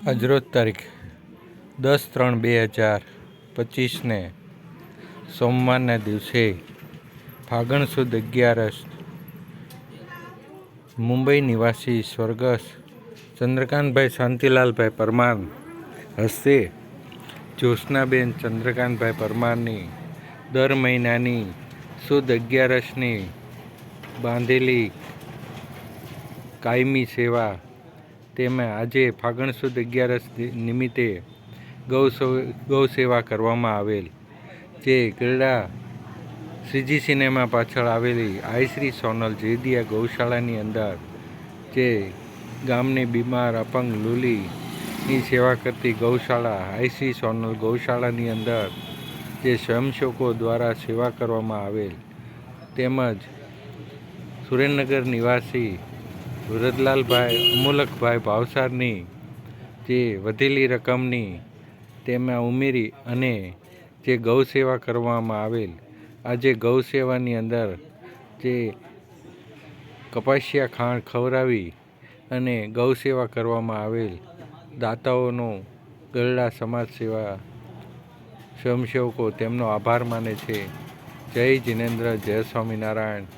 આજરોજ તારીખ દસ ત્રણ બે હજાર પચીસને સોમવારના દિવસે ફાગણ સુદ અગિયારસ મુંબઈ નિવાસી સ્વર્ગસ્થ ચંદ્રકાંતભાઈ શાંતિલાલભાઈ પરમાર હસ્તે જ્યોત્સનાબેન ચંદ્રકાંતભાઈ પરમારની દર મહિનાની સુદ અગિયારસની બાંધેલી કાયમી સેવા તેમાં આજે ફાગણ સુદ અગિયારસ નિમિત્તે ગૌ ગૌ સેવા કરવામાં આવેલ. જે ગરડા શ્રીજી સિનેમા પાછળ આવેલી આઈશ્રી સોનલ જેદિયા ગૌશાળાની અંદર જે ગામની બીમાર, અપંગ, લુલીની સેવા કરતી ગૌશાળા આઈશ્રી સોનલ ગૌશાળાની અંદર જે સ્વયંસેવકો દ્વારા સેવા કરવામાં આવેલ. તેમજ સુરેન્દ્રનગર નિવાસી વરદલાલભાઈ અમુલકભાઈ ભાવસારની જે વધેલી રકમની તેમાં ઉમેરી અને જે ગૌ સેવા કરવામાં આવેલ, આજે ગૌ સેવાની અંદર જે કપાસિયા ખાણ ખવડાવી અને ગૌ સેવા કરવામાં આવેલ દાતાઓનો ગરડા સમાજ સેવા સ્વયંસેવકો તેમનો આભાર માને છે. જય જિનેન્દ્ર, જય સ્વામિનારાયણ.